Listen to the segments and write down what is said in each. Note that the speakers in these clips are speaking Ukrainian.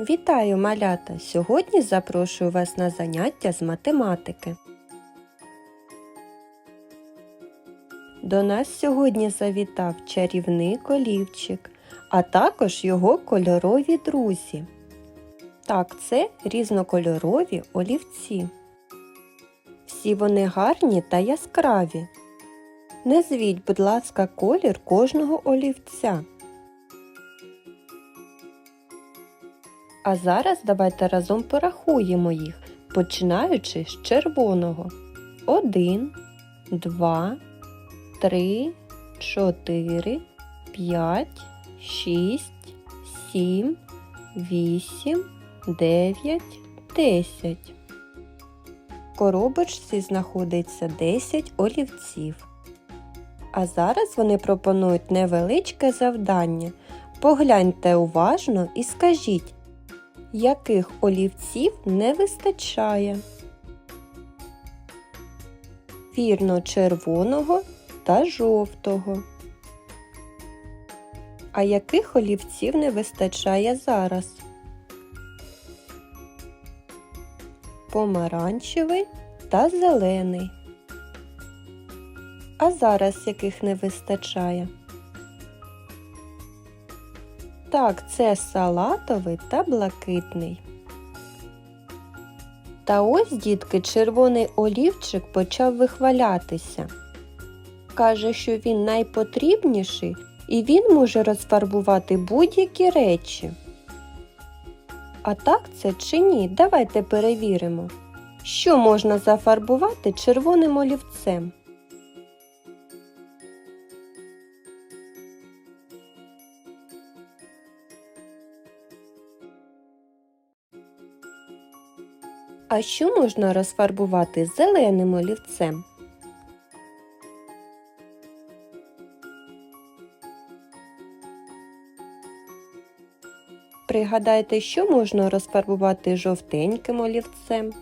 Вітаю, малята! Сьогодні запрошую вас на заняття з математики. До нас сьогодні завітав чарівник олівчик, а також його кольорові друзі. Так, це різнокольорові олівці. Всі вони гарні та яскраві. Назвіть, будь ласка, колір кожного олівця. А зараз давайте разом порахуємо їх, починаючи з червоного. Один, два, три, чотири, п'ять, шість, сім, вісім, дев'ять, десять. В коробочці знаходиться 10 олівців. А зараз вони пропонують невеличке завдання. Погляньте уважно і скажіть, яких олівців не вистачає? Вірно, червоного та жовтого. А яких олівців не вистачає зараз? Помаранчевий та зелений. А зараз яких не вистачає? Так, це салатовий та блакитний. Та ось, дітки, червоний олівчик почав вихвалятися. Каже, що він найпотрібніший і він може розфарбувати будь-які речі. А так це чи ні? Давайте перевіримо, що можна зафарбувати червоним олівцем. А що можна розфарбувати зеленим олівцем? Пригадайте, що можна розфарбувати жовтеньким олівцем.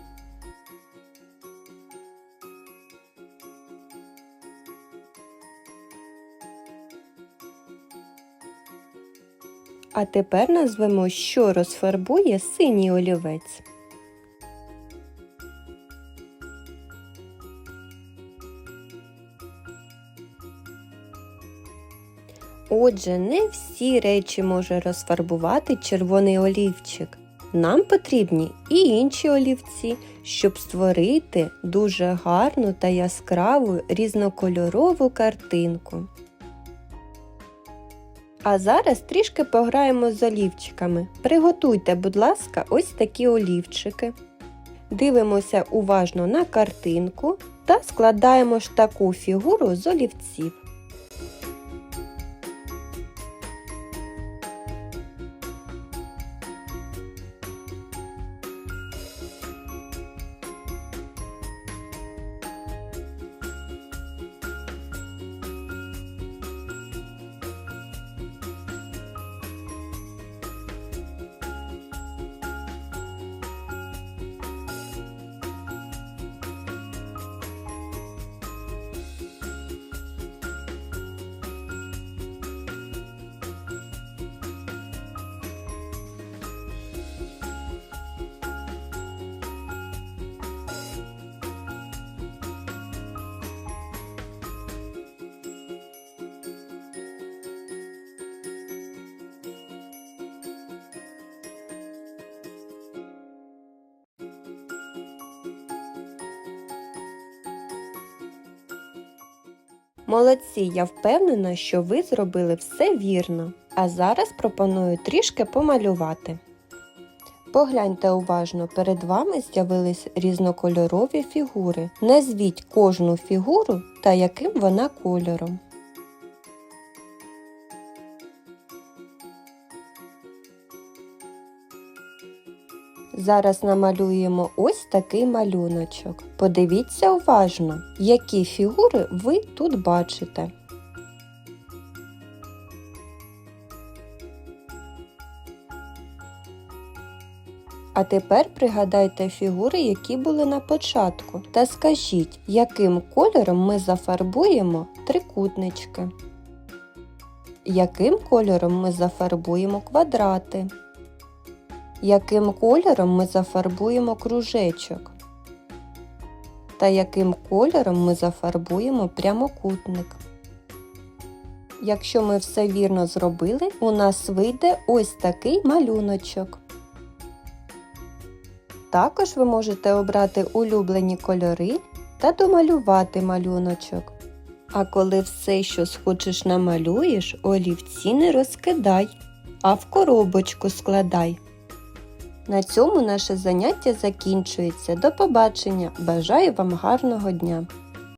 А тепер назвемо, що розфарбує синій олівець. Отже, не всі речі може розфарбувати червоний олівчик. Нам потрібні і інші олівці, щоб створити дуже гарну та яскраву різнокольорову картинку. А зараз трішки пограємо з олівчиками. Приготуйте, будь ласка, ось такі олівчики. Дивимося уважно на картинку та складаємо ж таку фігуру з олівців. Молодці, я впевнена, що ви зробили все вірно. А зараз пропоную трішки помалювати. Погляньте уважно, перед вами з'явились різнокольорові фігури. Назвіть кожну фігуру та яким вона кольором. Зараз намалюємо ось такий малюночок. Подивіться уважно, які фігури ви тут бачите. А тепер пригадайте фігури, які були на початку, та скажіть, яким кольором ми зафарбуємо трикутнички. Яким кольором ми зафарбуємо квадрати? Яким кольором ми зафарбуємо кружечок та яким кольором ми зафарбуємо прямокутник. Якщо ми все вірно зробили, у нас вийде ось такий малюночок. Також ви можете обрати улюблені кольори та домалювати малюночок. А коли все, що схочеш намалюєш, олівці не розкидай, а в коробочку складай. На цьому наше заняття закінчується. До побачення! Бажаю вам гарного дня!